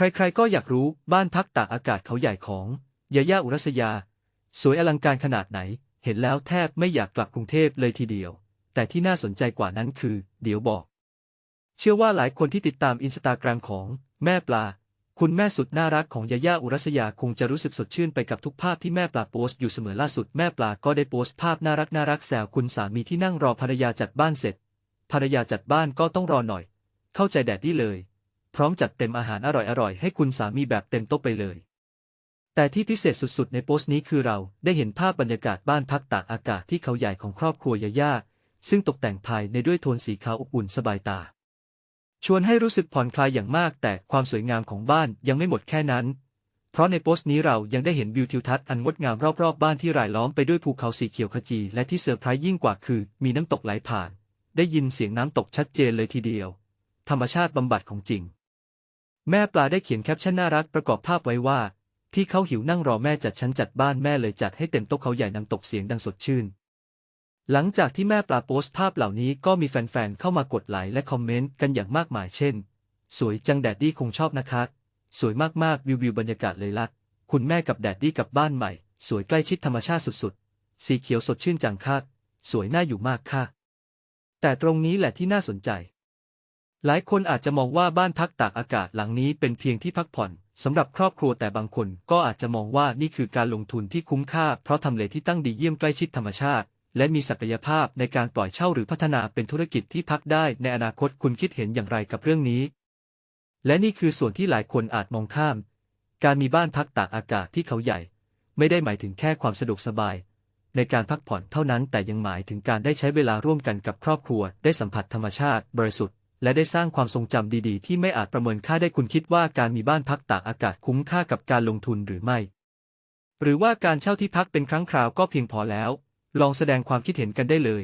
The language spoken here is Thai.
ใครๆก็อยากรู้บ้านพักตากอากาศเขาใหญ่ของยาย่าอุรัสยา สวยอลังการขนาดไหน เห็นแล้วแทบไม่อยากกลับกรุงเทพเลยทีเดียว แต่ที่น่าสนใจกว่านั้นคือ เดี๋ยวบอก เชื่อว่าหลายคนที่ติดตามอินสตาแกรมของแม่ปลา คุณแม่สุดน่ารักของยาย่าอุรัสยาคงจะรู้สึกสดชื่นไปกับทุกภาพที่แม่ปลาโพสต์อยู่เสมอล่าสุดแม่ปลาก็ได้โพสต์ภาพน่ารักน่ารักแซวคุณสามีที่นั่งรอภรรยาจัดบ้านเสร็จภรรยาจัดบ้านก็ต้องรอหน่อย เข้าใจแดดดี้เลย พร้อมจัดเต็มอาหารอร่อยๆ ให้คุณสามีแบบเต็มโต๊ะไปเลย แต่ที่พิเศษสุดๆ ในโพสต์นี้คือเราได้เห็นภาพบรรยากาศบ้านพักตากอากาศที่เขาใหญ่ของครอบครัวยาย่าซึ่งตกแต่งภายในด้วยโทนสีขาวอบอุ่นสบายตา ชวนให้รู้สึกผ่อนคลายอย่างมาก แต่ความสวยงามของบ้านยังไม่หมดแค่นั้น เพราะในโพสต์นี้เรายังได้เห็นวิวทิวทัศน์อันงดงามรอบๆบ้านที่รายล้อมไปด้วยภูเขาสีเขียวขจี และที่เซอร์ไพรส์ยิ่งกว่าคือ มีน้ำตกไหลผ่าน ได้ยินเสียงน้ำตกชัดเจนเลยทีเดียว ธรรมชาติบำบัดของจริง แม่ปลาได้เขียนแคปชั่นน่ารักประกอบภาพไว้ว่า พี่เขาหิวนั่งรอแม่จัดฉันจัดบ้านแม่เลยจัดให้เต็มโต๊ะเขาใหญ่น้ำตกเสียงดังสดชื่น หลังจากที่แม่ปลาโพสต์ภาพเหล่านี้ก็มีแฟนๆเข้ามากดไลค์และคอมเมนต์กันอย่างมากมายเช่น สวยจังแดดดี้คงชอบนะคะ สวยมากๆวิววิวบรรยากาศเลยละคุณแม่กับแดดดี้กับบ้านใหม่ สวยใกล้ชิดธรรมชาติสุดๆ สีเขียวสดชื่นจังค่ะ สวยน่าอยู่มากค่ะ แต่ตรงนี้แหละที่น่าสนใจ หลายคนอาจจะมองว่าบ้านพักตากอากาศหลังนี้เป็นเพียงที่พักผ่อนสำหรับครอบครัวแต่บางคนก็อาจจะมองว่านี่คือการลงทุนที่คุ้มค่า เพราะทำเลที่ตั้งดีเยี่ยมใกล้ชิดธรรมชาติ และมีศักยภาพในการปล่อยเช่าหรือพัฒนาเป็นธุรกิจที่พักได้ในอนาคตคุณคิดเห็นอย่างไรกับเรื่องนี้ และนี่คือส่วนที่หลายคนอาจมองข้าม การมีบ้านพักตากอากาศที่เขาใหญ่ ไม่ได้หมายถึงแค่ความสะดวกสบาย ในการพักผ่อนเท่านั้นแต่ยังหมายถึงการได้ใช้เวลาร่วมกันกับครอบครัว ได้สัมผัสธรรมชาติบริสุทธิ์ และได้สร้างความทรงจำดีๆ ที่ไม่อาจประเมินค่าได้คุณคิดว่าการมีบ้านพักตากอากาศคุ้มค่ากับการลงทุนหรือไม่ หรือว่าการเช่าที่พักเป็นครั้งคราวก็เพียงพอแล้ว ลองแสดงความคิดเห็นกันได้เลย